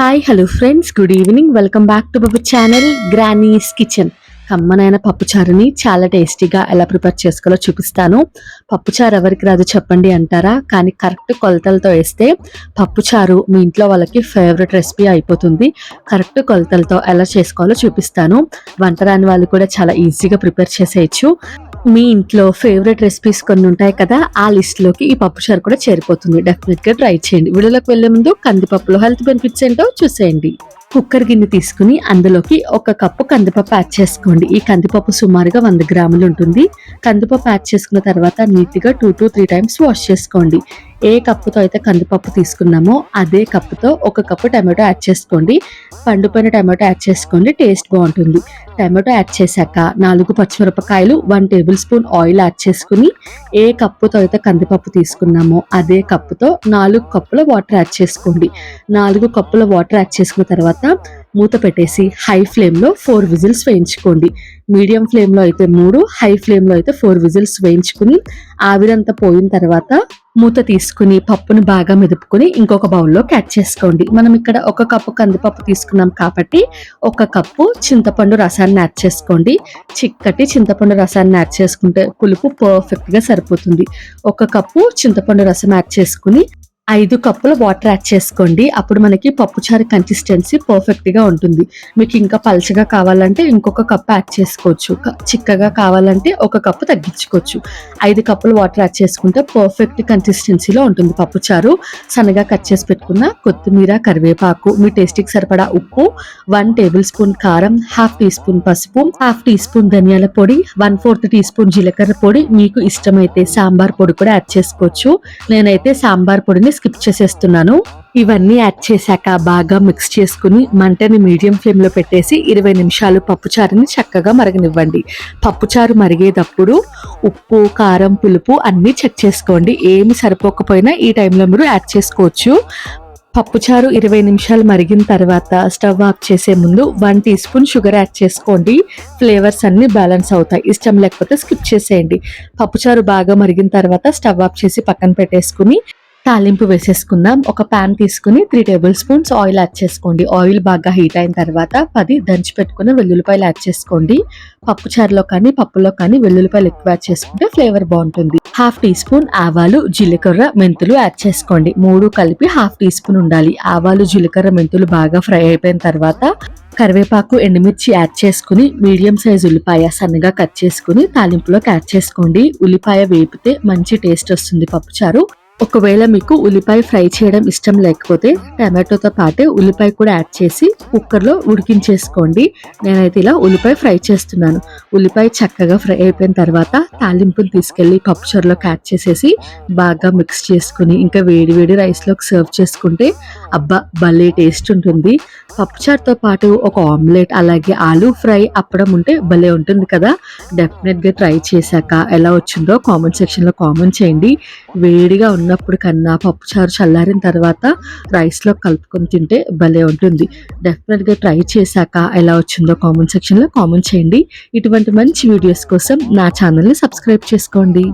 Hi hello friends good evening welcome back to our channel Granny's Kitchen కమ్మనైన పప్పుచారుని చాలా టేస్టీగా ఎలా ప్రిపేర్ చేసుకోవాలో చూపిస్తాను. పప్పుచారు ఎవరికి రాదు చెప్పండి అంటారా? కానీ కరెక్ట్ కొలతలతో వేస్తే పప్పుచారు మీ ఇంట్లో వాళ్ళకి ఫేవరెట్ రెసిపీ అయిపోతుంది. కరెక్ట్ కొలతలతో ఎలా చేసుకోవాలో చూపిస్తాను. వంట రాని వాళ్ళు కూడా చాలా ఈజీగా ప్రిపేర్ చేసేయచ్చు. మీ ఇంట్లో ఫేవరెట్ రెసిపీస్ కొన్ని ఉంటాయి కదా ఆ లిస్ట్లోకి ఈ పప్పుచారు కూడా చేరిపోతుంది. డెఫినెట్గా ట్రై చేయండి. వీడియోలోకి వెళ్ళే ముందు కందిపప్పులో హెల్త్ బెనిఫిట్స్ ఏంటో చూసేయండి. కుక్కర్ గిన్నె తీసుకుని అందులోకి ఒక కప్పు కందిపప్పు యాడ్ చేసుకోండి. ఈ కందిపప్పు సుమారుగా వంద గ్రాములు ఉంటుంది. కందిపప్పు యాడ్ చేసుకున్న తర్వాత నీట్గా two to three times wash చేసుకోండి. ఏ కప్పుతో అయితే కందిపప్పు తీసుకున్నామో అదే కప్పుతో ఒక కప్పు టమాటో యాడ్ చేసుకోండి. పండుపోయిన టమాటో యాడ్ చేసుకోండి టేస్ట్ బాగుంటుంది. టమాటో యాడ్ చేశాక నాలుగు పచ్చిమిరపకాయలు one tablespoon oil add చేసుకుని ఏ కప్పుతో అయితే కందిపప్పు తీసుకున్నామో అదే కప్పుతో నాలుగు కప్పుల వాటర్ యాడ్ చేసుకోండి. నాలుగు కప్పుల వాటర్ యాడ్ చేసుకున్న తర్వాత మూత పెట్టేసి హై ఫ్లేమ్లో ఫోర్ విజిల్స్ వేయించుకోండి. మీడియం ఫ్లేమ్లో అయితే మూడు హై ఫ్లేమ్లో అయితే ఫోర్ విజిల్స్ వేయించుకుని ఆవిరంతా పోయిన తర్వాత మూత తీసుకుని పప్పును బాగా మెదుపుకొని ఇంకొక బౌల్లో క్యాచ్ చేసుకోండి. మనం ఇక్కడ ఒక కప్పు కందిపప్పు తీసుకున్నాం కాబట్టి ఒక కప్పు చింతపండు రసాన్ని యాడ్ చేసుకోండి. చిక్కటి చింతపండు రసాన్ని యాడ్ చేసుకుంటే పులుపు పర్ఫెక్ట్గా సరిపోతుంది. ఒక కప్పు చింతపండు రసం యాడ్ చేసుకుని ఐదు కప్పుల వాటర్ యాడ్ చేసుకోండి. అప్పుడు మనకి పప్పుచారు కన్సిస్టెన్సీ పర్ఫెక్ట్గా ఉంటుంది. మీకు ఇంకా పల్చగా కావాలంటే ఇంకొక కప్పు యాడ్ చేసుకోవచ్చు. చిక్కగా కావాలంటే ఒక కప్పు తగ్గించుకోవచ్చు. ఐదు కప్పుల వాటర్ యాడ్ చేసుకుంటే పర్ఫెక్ట్ కన్సిస్టెన్సీలో ఉంటుంది పప్పుచారు సన్నగా కట్ చేసి పెట్టుకున్న కొత్తిమీర కరివేపాకు మీ టేస్ట్కి సరిపడా ఉప్పు వన్ టేబుల్ స్పూన్ కారం హాఫ్ టీ స్పూన్ పసుపు హాఫ్ టీ స్పూన్ ధనియాల పొడి వన్ ఫోర్త్ టీ స్పూన్ జీలకర్ర పొడి. మీకు ఇష్టమైతే సాంబార్ పొడి కూడా యాడ్ చేసుకోవచ్చు. నేనైతే సాంబార్ పొడిని స్కిప్ చేసేస్తున్నాను. ఇవన్నీ యాడ్ చేశాక బాగా మిక్స్ చేసుకుని మంటని మీడియం ఫ్లేమ్లో పెట్టేసి ఇరవై నిమిషాలు పప్పుచారుని చక్కగా మరగనివ్వండి. పప్పుచారు మరిగేటప్పుడు ఉప్పు కారం పులుపు అన్నీ చెక్ చేసుకోండి. ఏమి సరిపోకపోయినా ఈ టైంలో మీరు యాడ్ చేసుకోవచ్చు. పప్పుచారు ఇరవై నిమిషాలు మరిగిన తర్వాత స్టవ్ ఆఫ్ చేసే ముందు one teaspoon sugar add చేసుకోండి. ఫ్లేవర్స్ అన్ని బ్యాలెన్స్ అవుతాయి. ఇష్టం లేకపోతే స్కిప్ చేసేయండి. పప్పుచారు బాగా మరిగిన తర్వాత స్టవ్ ఆఫ్ చేసి పక్కన పెట్టేసుకుని తాలింపు వేసేసుకుందాం. ఒక పాన్ తీసుకుని three tablespoons oil add చేసుకోండి. ఆయిల్ బాగా హీట్ అయిన తర్వాత పది దంచి పెట్టుకున్న వెల్లుల్లిపాయలు యాడ్ చేసుకోండి. పప్పుచారులో కానీ పప్పులో కానీ వెల్లుల్లిపాయలు ఎక్కువ యాడ్ చేసుకుంటే ఫ్లేవర్ బాగుంటుంది. హాఫ్ టీ స్పూన్ ఆవాలు జీలకర్ర మెంతులు యాడ్ చేసుకోండి. మూడు కలిపి హాఫ్ టీ స్పూన్ ఉండాలి. ఆవాలు జీలకర్ర మెంతులు బాగా ఫ్రై అయిపోయిన తర్వాత కరివేపాకు ఎండుమిర్చి యాడ్ చేసుకుని మీడియం సైజ్ ఉల్లిపాయ సన్నగా కట్ చేసుకుని తాలింపులోకి యాడ్ చేసుకోండి. ఉల్లిపాయ వేపితే మంచి టేస్ట్ వస్తుంది పప్పుచారు ఒకవేళ మీకు ఉల్లిపాయ ఫ్రై చేయడం ఇష్టం లేకపోతే టమాటోతో పాటే ఉల్లిపాయ కూడా యాడ్ చేసి కుక్కర్లో ఉడికించేసుకోండి. నేనైతే ఇలా ఉల్లిపాయ ఫ్రై చేస్తున్నాను. ఉల్లిపాయ చక్కగా ఫ్రై అయిపోయిన తర్వాత తాలింపుని తీసుకెళ్ళి పప్పుచారులోకి యాడ్ చేసేసి బాగా మిక్స్ చేసుకుని ఇంకా వేడి వేడి రైస్లోకి సర్వ్ చేసుకుంటే అబ్బా భలే టేస్ట్ ఉంటుంది. పప్పుచారుతో పాటు ఒక ఆమ్లెట్ అలాగే ఆలూ ఫ్రై అప్పడం ఉంటే భలే ఉంటుంది కదా. డెఫినెట్గా ట్రై చేశాక ఎలా వచ్చిందో కామెంట్ సెక్షన్లో కామెంట్ చేయండి. వేడిగా ఉన్నప్పుడు కన్నా పప్పుచారు చల్లారిన తర్వాత రైస్లో కలుపుకొని తింటే భలే ఉంటుంది. డెఫినెట్గా ట్రై చేశాక ఎలా వచ్చిందో కామెంట్ సెక్షన్లో కామెంట్ చేయండి. ఇటువంటి మంచి వీడియోస్ కోసం నా ఛానల్ని సబ్స్క్రైబ్ చేసుకోండి.